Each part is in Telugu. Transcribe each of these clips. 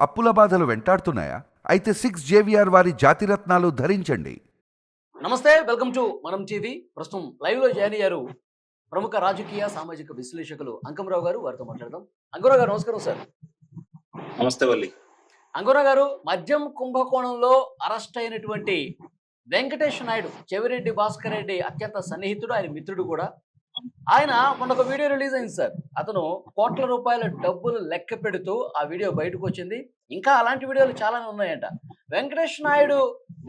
అప్పుల బాధలు వెంటాడుతున్నాయా? అయితే సిక్స్ జేవిఆర్ వారి జాతిరత్నాలు ధరించండి. నమస్తే వెల్కమ్ టు మనం టీవీ. ప్రస్తుతం లైవ్లో జాయిన్ అయ్యారు ప్రముఖ రాజకీయ సామాజిక విశ్లేషకులు అంకమరావు గారు వారితో మాట్లాడదాం. అంకమరావు గారు నమస్కారం సార్. నమస్తే వల్లి. అంకమరావు గారు మద్యం కుంభకోణంలో అరెస్ట్ అయినటువంటి వెంకటేష్ నాయుడు చెవిరెడ్డి భాస్కర్ రెడ్డి అత్యంత సన్నిహితుడు ఆయన మిత్రుడు కూడా. ఆయన మొన్న ఒక వీడియో రిలీజ్ అయింది సార్. అతను కోట్ల రూపాయల డబ్బులు లెక్క పెడుతూ ఆ వీడియో బయటకు వచ్చింది. ఇంకా అలాంటి వీడియోలు చాలానే ఉన్నాయంట. వెంకటేష్ నాయుడు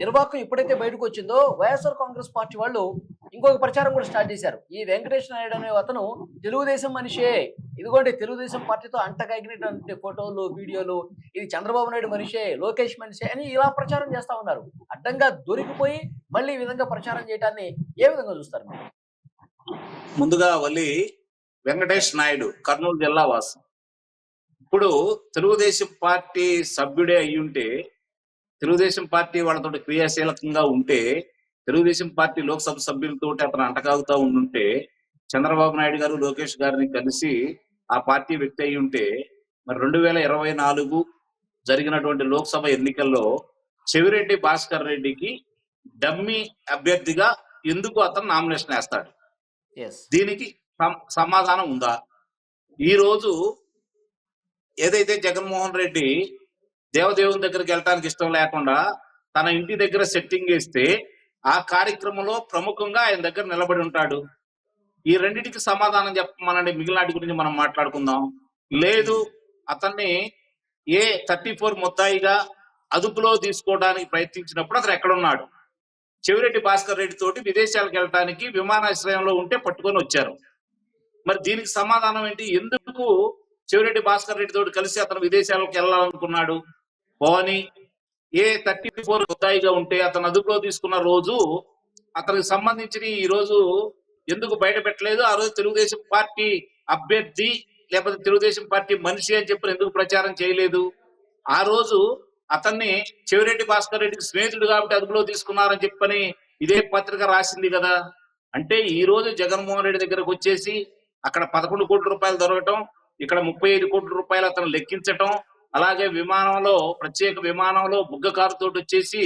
నిర్వాహకం ఎప్పుడైతే బయటకు వచ్చిందో వైఎస్ఆర్ కాంగ్రెస్ పార్టీ వాళ్ళు ఇంకొక ప్రచారం కూడా స్టార్ట్ చేశారు. ఈ వెంకటేష్ నాయుడు అనే అతను తెలుగుదేశం మనిషే. ఇదిగోండి తెలుగుదేశం పార్టీతో అంటగగినటువంటి ఫోటోలు వీడియోలు ఇది చంద్రబాబు నాయుడు మనిషే లోకేష్ మనిషే అని ఇలా ప్రచారం చేస్తా ఉన్నారు. అడ్డంగా దొరికిపోయి మళ్ళీ ఈ విధంగా ప్రచారం చేయడాన్ని ఏ విధంగా చూస్తారు మీరు? ముందుగా వల్లి వెంకటేష్ నాయుడు కర్నూలు జిల్లా వాసం. ఇప్పుడు తెలుగుదేశం పార్టీ సభ్యుడే అయ్యుంటే తెలుగుదేశం పార్టీ వాళ్ళతో క్రియాశీలకంగా ఉంటే తెలుగుదేశం పార్టీ లోక్సభ సభ్యులతో అతను అంటకాగుతా ఉండుంటే చంద్రబాబు నాయుడు గారు లోకేష్ గారిని కలిసి ఆ పార్టీ వ్యక్తి అయి ఉంటే మరి రెండు వేల ఇరవై నాలుగు జరిగినటువంటి లోక్సభ ఎన్నికల్లో చెవిరెడ్డి భాస్కర్ రెడ్డికి డమ్మి అభ్యర్థిగా ఎందుకు అతను నామినేషన్ వేస్తాడు? దీనికి సమాధానం ఉందా? ఈ రోజు ఏదైతే జగన్మోహన్ రెడ్డి దేవదేవుని దగ్గరికి వెళ్ళటానికి ఇష్టం లేకుండా తన ఇంటి దగ్గర సెట్టింగ్ వేస్తే ఆ కార్యక్రమంలో ప్రముఖంగా ఆయన దగ్గర నిలబడి ఉంటాడు. ఈ రెండింటికి సమాధానం చెప్పమనండి. మిగిలిన వాటి గురించి మనం మాట్లాడుకుందాం. లేదు అతన్ని ఏ థర్టీ ఫోర్ ముద్దాయిగా అదుపులో తీసుకోవడానికి ప్రయత్నించినప్పుడు అతను ఎక్కడున్నాడు? చెవిరెడ్డి భాస్కర్ రెడ్డి తోటి విదేశాలకు వెళ్ళడానికి విమానాశ్రయంలో ఉంటే పట్టుకొని వచ్చారు. మరి దీనికి సమాధానం ఏంటి? ఎందుకు చెవిరెడ్డి భాస్కర్ రెడ్డి తోటి కలిసి అతను విదేశాలకు వెళ్ళాలనుకున్నాడు? పోని ఏ థర్టీ ఫోర్ ముద్దాయిగా ఉంటే అతను అదుపులో తీసుకున్న రోజు అతనికి సంబంధించిన ఈ రోజు ఎందుకు బయట పెట్టలేదు ఆ రోజు తెలుగుదేశం పార్టీ అభ్యర్థి లేకపోతే తెలుగుదేశం పార్టీ మనిషి అని చెప్పి ఎందుకు ప్రచారం చేయలేదు? ఆ రోజు అతన్ని చెవిరెడ్డి భాస్కర్ రెడ్డికి స్నేహితుడు కాబట్టి అదుపులో తీసుకున్నారని చెప్పని ఇదే పత్రిక రాసింది కదా. అంటే ఈ రోజు జగన్మోహన్ రెడ్డి దగ్గరకు వచ్చేసి అక్కడ పదకొండు కోట్ల రూపాయలు దొరకటం ఇక్కడ ముప్పై ఐదు కోట్ల రూపాయలు అతను లెక్కించటం అలాగే విమానంలో ప్రత్యేక విమానంలో బుగ్గ కారు తోటి వచ్చేసి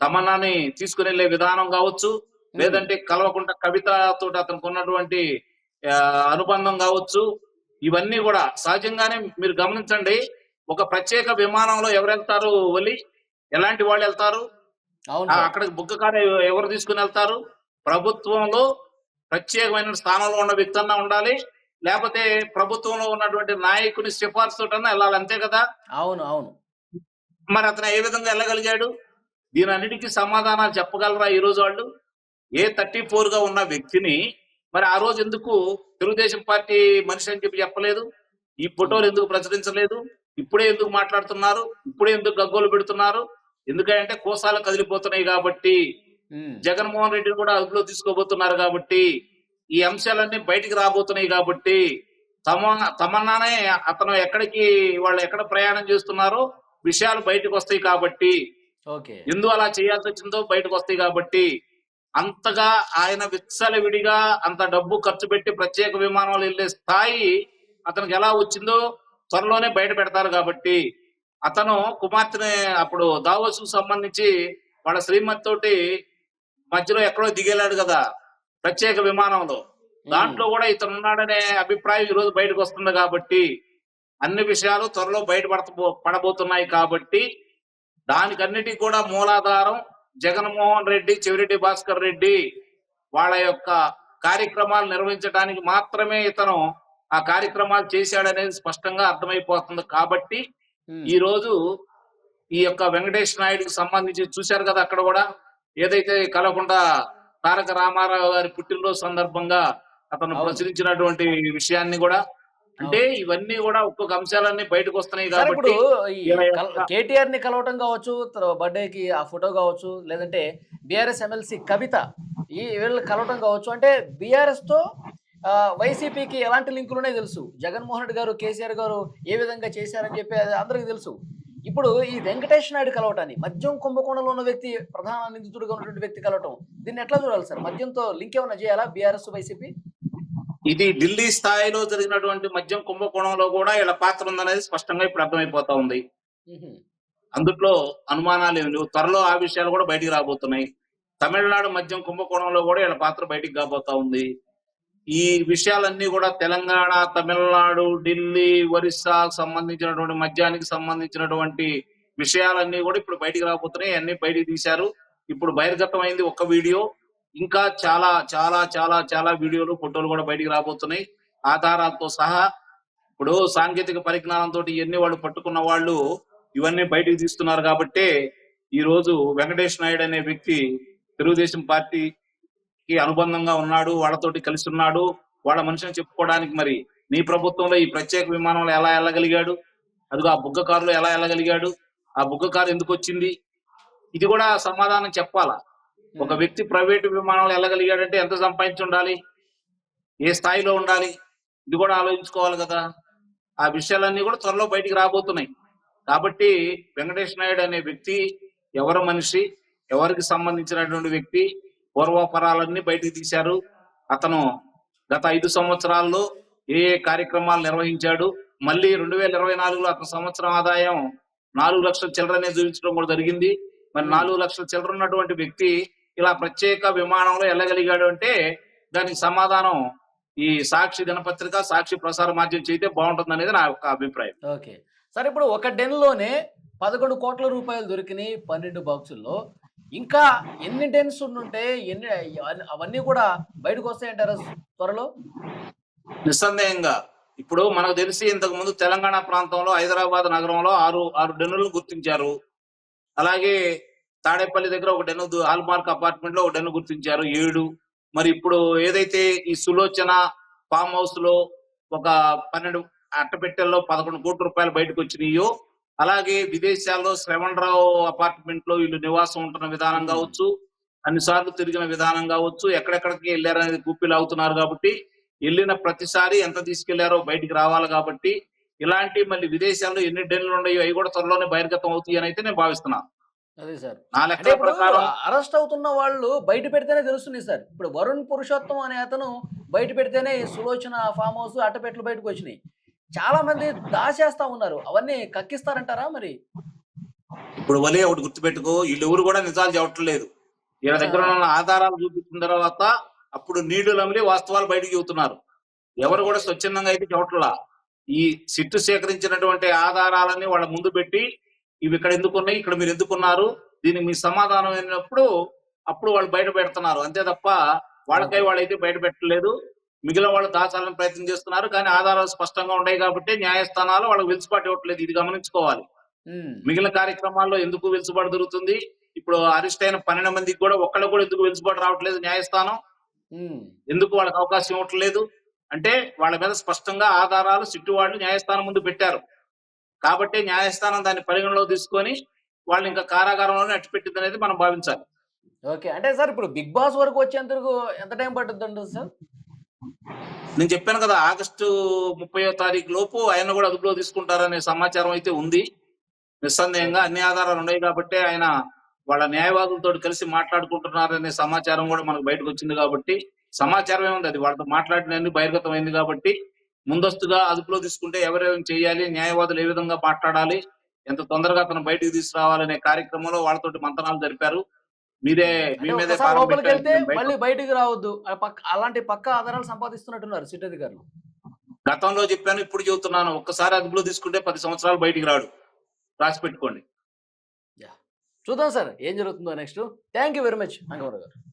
తమన్నాని తీసుకుని వెళ్ళే విధానం కావచ్చు లేదంటే కలవకుండా కవిత తోటి అతనికి ఉన్నటువంటి అనుబంధం కావచ్చు ఇవన్నీ కూడా సహజంగానే మీరు గమనించండి. ఒక ప్రత్యేక విమానంలో ఎవరు వెళ్తారు వలి ఎలాంటి వాళ్ళు వెళ్తారు. అక్కడికి బుగ్గ కారు ఎవరు తీసుకుని వెళ్తారు? ప్రభుత్వంలో ప్రత్యేకమైన స్థానంలో ఉన్న వ్యక్తి అన్నా ఉండాలి. లేకపోతే ప్రభుత్వంలో ఉన్నటువంటి నాయకుని సిఫార్సు తోటన్నా వెళ్ళాలి అంతే కదా? అవును అవును. మరి అతను ఏ విధంగా వెళ్ళగలిగాడు? దీని అన్నిటికీ సమాధానాలు చెప్పగలరా ఈ రోజు వాళ్ళు? ఏ థర్టీ ఫోర్గా ఉన్న వ్యక్తిని మరి ఆ రోజు ఎందుకు తెలుగుదేశం పార్టీ మనిషి అని చెప్పి చెప్పలేదు? ఈ ఫోటోలు ఎందుకు ప్రచురించలేదు? ఇప్పుడే ఎందుకు మాట్లాడుతున్నారు? ఇప్పుడే ఎందుకు గగ్గోలు పెడుతున్నారు? ఎందుకంటే కోసాలు కదిలిపోతున్నాయి కాబట్టి. జగన్మోహన్ రెడ్డిని కూడా అదుపులో తీసుకోబోతున్నారు కాబట్టి ఈ అంశాలన్నీ బయటికి రాబోతున్నాయి కాబట్టి తమ తమన్నానే అతను ఎక్కడికి వాళ్ళు ఎక్కడ ప్రయాణం చేస్తున్నారో విషయాలు బయటకు వస్తాయి కాబట్టి ఓకే. ఎందు అలా చేయాల్సి వచ్చిందో బయటకు వస్తాయి కాబట్టి అంతగా ఆయన విచ్చలవిడిగా అంత డబ్బు ఖర్చు పెట్టి ప్రత్యేక విమానాలు వెళ్ళే స్థాయి అతనికి ఎలా వచ్చిందో త్వరలోనే బయట పెడతారు కాబట్టి అతను కుమార్తెని అప్పుడు దావోసుకు సంబంధించి వాళ్ళ శ్రీమతి తోటి మధ్యలో ఎక్కడో దిగేలాడు కదా ప్రత్యేక విమానంలో. దాంట్లో కూడా ఇతను ఉన్నాడనే అభిప్రాయం ఈ రోజు బయటకు వస్తుంది కాబట్టి అన్ని విషయాలు త్వరలో బయట పడబోతున్నాయి కాబట్టి దానికన్నిటికీ కూడా మూలాధారం జగన్మోహన్ రెడ్డి చెవిరెడ్డి భాస్కర్ రెడ్డి వాళ్ళ యొక్క కార్యక్రమాలు నిర్వహించడానికి మాత్రమే ఇతను ఆ కార్యక్రమాలు చేశాడనేది స్పష్టంగా అర్థమైపోతుంది కాబట్టి. ఈ రోజు ఈ యొక్క వెంకటేష్ నాయుడుకి సంబంధించి చూశారు కదా అక్కడ కూడా ఏదైతే కలకుండా తారక రామారావు గారి పుట్టినరోజు సందర్భంగా అతను. ప్రచురించినటువంటి విషయాన్ని కూడా అంటే ఇవన్నీ కూడా ఒక్కొక్క అంశాలన్నీ బయటకు వస్తున్నాయి కాబట్టి కేటీఆర్ని కలవటం కావచ్చు బర్త్డే కి ఆ ఫోటో కావచ్చు లేదంటే బీఆర్ఎస్ ఎమ్మెల్సీ కవిత ఈ వీళ్ళు కలవటం కావచ్చు అంటే బీఆర్ఎస్తో వైసీపీకి ఎలాంటి లింకులు ఉన్నాయో తెలుసు. జగన్మోహన్ రెడ్డి గారు కేసీఆర్ గారు ఏ విధంగా చేశారని చెప్పి అది అందరికీ తెలుసు. ఇప్పుడు ఈ వెంకటేష్ నాయుడు కలవటాన్ని మద్యం కుంభకోణంలో ఉన్న వ్యక్తి ప్రధాన నిందితుడిగా ఉన్నటువంటి వ్యక్తి కలవటం దీన్ని ఎట్లా చూడాలి సార్? మద్యంతో లింక్ ఏమైనా చేయాలా బీఆర్ఎస్ వైసీపీ? ఇది ఢిల్లీ స్థాయిలో జరిగినటువంటి మద్యం కుంభకోణంలో కూడా ఇలా పాత్ర ఉందనేది స్పష్టంగా ఇప్పుడు అర్థమైపోతా ఉంది. అందుట్లో అనుమానాలు ఏమి లేవు. త్వరలో ఆ విషయాలు కూడా బయటికి రాబోతున్నాయి. తమిళనాడు మద్యం కుంభకోణంలో కూడా వీళ్ళ పాత్ర బయటికి కాబోతా ఉంది. ఈ విషయాలన్నీ కూడా తెలంగాణ తమిళనాడు ఢిల్లీ ఒరిస్సా సంబంధించినటువంటి మద్యానికి సంబంధించినటువంటి విషయాలన్నీ కూడా ఇప్పుడు బయటికి రాబోతున్నాయి. అన్ని బయటికి తీశారు. ఇప్పుడు బహిర్గతం అయింది ఒక్క వీడియో. ఇంకా చాలా చాలా చాలా చాలా వీడియోలు ఫోటోలు కూడా బయటికి రాబోతున్నాయి. ఆధారాలతో సహా ఇప్పుడు సాంకేతిక పరిజ్ఞానంతో ఇవన్నీ వాళ్ళు పట్టుకున్న వాళ్ళు ఇవన్నీ బయటికి తీస్తున్నారు. కాబట్టి ఈ రోజు వెంకటేష్ నాయుడు అనే వ్యక్తి తెలుగుదేశం పార్టీ పార్టీకి అనుబంధంగా ఉన్నాడు వాళ్ళతోటి కలిసి ఉన్నాడు వాళ్ళ మనిషిని చెప్పుకోవడానికి మరి నీ ప్రభుత్వంలో ఈ ప్రత్యేక విమానంలో ఎలా వెళ్ళగలిగాడు? అదిగో ఆ బుగ్గ కారులో ఎలా వెళ్ళగలిగాడు? ఆ బుగ్గ కారు ఎందుకు వచ్చింది? ఇది కూడా సమాధానం చెప్పాలా? ఒక వ్యక్తి ప్రైవేటు విమానంలో వెళ్ళగలిగాడంటే ఎంత సంపాదించి ఉండాలి? ఏ స్థాయిలో ఉండాలి? ఇది కూడా ఆలోచించుకోవాలి కదా. ఆ విషయాలన్నీ కూడా త్వరలో బయటికి రాబోతున్నాయి. కాబట్టి వెంకటేష్ నాయుడు అనే వ్యక్తి ఎవరు మనిషి? ఎవరికి సంబంధించినటువంటి వ్యక్తి? పూర్వపరాలన్నీ బయటికి తీశారు. అతను గత ఐదు సంవత్సరాల్లో ఏ ఏ కార్యక్రమాలు నిర్వహించాడు. మళ్ళీ రెండు వేల ఇరవై నాలుగులో అతని సంవత్సరం ఆదాయం నాలుగు లక్షల చిల్లరనే చూపించడం కూడా జరిగింది. మరి నాలుగు లక్షల చిల్లర ఉన్నటువంటి వ్యక్తి ఇలా ప్రత్యేక విమానంలో వెళ్ళగలిగాడు అంటే దానికి సమాధానం ఈ సాక్షి దినపత్రిక సాక్షి ప్రసార మాధ్యమం చేస్తే బాగుంటుంది అనేది నా యొక్క అభిప్రాయం. ఓకే. సరే ఇప్పుడు ఒక డెన్లోనే పదకొండు కోట్ల రూపాయలు దొరికినాయి పన్నెండు బాక్సుల్లో. ఇంకా ఎన్ని డెన్స్ ఉంటే ఎన్ని అవన్నీ- కూడా బయటకు వస్తాయంటారా త్వరలో? నిస్సందేహంగా. ఇప్పుడు మనకు తెలిసి ఇంతకు ముందు తెలంగాణ ప్రాంతంలో హైదరాబాద్ నగరంలో ఆరు ఆరు డెన్నులను గుర్తించారు. అలాగే తాడేపల్లి దగ్గర ఒక డెన్ను హాల్మార్క్ అపార్ట్మెంట్లో ఒక డెన్ను గుర్తించారు ఏడు. మరి ఇప్పుడు ఏదైతే ఈ సులోచన ఫామ్ హౌస్లో ఒక పన్నెండు అట్టపెట్టెల్లో పదకొండు కోట్ల రూపాయలు బయటకు వచ్చినాయో అలాగే విదేశాల్లో శ్రవణ్ రావు అపార్ట్మెంట్లో వీళ్ళు నివాసం ఉంటున్న విధానం కావచ్చు అన్నిసార్లు తిరిగిన విధానం కావచ్చు ఎక్కడెక్కడికి వెళ్ళారనేది గుప్పిలు అవుతున్నారు కాబట్టి వెళ్ళిన ప్రతిసారి ఎంత తీసుకెళ్ళారో బయటికి రావాలి కాబట్టి ఇలాంటి మళ్ళీ విదేశాల్లో ఎన్ని డెన్లు ఉన్నాయో అవి కూడా త్వరలోనే బహిర్గతం అవుతాయి అని అయితే నేను భావిస్తున్నాను అదే సార్. నా లెక్కల ప్రకారం అరెస్ట్ అవుతున్న వాళ్ళు బయట పెడితేనే తెలుస్తుంది సార్. ఇప్పుడు వరుణ్ పురుషోత్తం అనే అతను బయట పెడితేనే సులోచన ఫామ్ హౌస్ అట్టపెట్లు బయటకు వచ్చినాయి. చాలా మంది దాచేస్తా ఉన్నారు. అవన్నీ కక్కిస్తారంటారా మరి? ఇప్పుడు వలే ఒకటి గుర్తుపెట్టుకో వీళ్ళు ఎవరు కూడా నిజాలు చెప్పట్లేదు వీళ్ళ దగ్గర ఉన్న ఆధారాలు చూపించిన తర్వాత అప్పుడు నీళ్ళు నమిలి వాస్తవాలు బయటికి చెబుతున్నారు ఎవరు కూడా స్వచ్ఛందంగా అయితే చెప్పట్లా. ఈ సిట్టు సేకరించినటువంటి ఆధారాలన్నీ వాళ్ళ ముందు పెట్టి ఇవి ఇక్కడ ఎందుకున్నాయి ఇక్కడ మీరు ఎందుకున్నారు దీనికి మీ సమాధానం అయినప్పుడు అప్పుడు వాళ్ళు బయట పెడుతున్నారు. అంతే తప్ప వాళ్ళకై వాళ్ళైతే బయట పెట్టలేదు. మిగిలిన వాళ్ళు దాచాలని ప్రయత్నం చేస్తున్నారు కానీ ఆధారాలు స్పష్టంగా ఉన్నాయి కాబట్టి న్యాయస్థానాలు వాళ్ళకి వెలుసుబాటు ఇవ్వట్లేదు. ఇది గమనించుకోవాలి. మిగిలిన కార్యక్రమాల్లో ఎందుకు వెలుసుబాటు దొరుకుతుంది? ఇప్పుడు అరెస్ట్ అయిన పన్నెండు మందికి కూడా ఒక్కళ్ళు కూడా ఎందుకు వెలుసుబాటు రావట్లేదు న్యాయస్థానం? ఎందుకు వాళ్ళకి అవకాశం ఇవ్వట్లేదు? అంటే వాళ్ళ మీద స్పష్టంగా ఆధారాలు సిట్టు వాళ్ళు న్యాయస్థానం ముందు పెట్టారు. కాబట్టి న్యాయస్థానం దాన్ని పరిగణలో తీసుకొని వాళ్ళు ఇంకా కారాగారంలోనే అట్టిపెట్టింది అనేది మనం భావించాలి. ఓకే. అంటే సార్ ఇప్పుడు బిగ్ బాస్ వరకు వచ్చేందుకు ఎంత టైం అంటారు సార్? నేను చెప్పాను కదా ఆగస్టు ముప్పయో తారీఖు లోపు ఆయన కూడా అదుపులో తీసుకుంటారనే సమాచారం అయితే ఉంది. నిస్సందేహంగా అన్ని ఆధారాలు ఉన్నాయి కాబట్టి ఆయన వాళ్ళ న్యాయవాదులతో కలిసి మాట్లాడుకుంటున్నారనే సమాచారం కూడా మనకు బయటకు వచ్చింది కాబట్టి సమాచారం ఏముంది అది. వాళ్ళతో మాట్లాడినన్ని బహిర్గతం అయింది కాబట్టి ముందస్తుగా అదుపులో తీసుకుంటే ఎవరెవరు చేయాలి న్యాయవాదులు ఏ విధంగా మాట్లాడాలి ఎంత తొందరగా అతను బయటకు తీసుకురావాలనే కార్యక్రమంలో వాళ్ళతోటి మంతనాలు జరిపారు. మీరే లోపలికి. వెళ్తే మళ్ళీ బయటికి రావద్దు. అలాంటి పక్క ఆధారాలు సంపాదిస్తున్నట్టున్నారు సిట్ అధికారులు. గతంలో చెప్పాను ఇప్పుడు చెబుతున్నాను. ఒక్కసారి అదుపులో తీసుకుంటే పది సంవత్సరాలు బయటికి రాడు. రాసి పెట్టుకోండి. చూద్దాం సార్ ఏం జరుగుతుందో next thank you very much అంగవర్ గారు.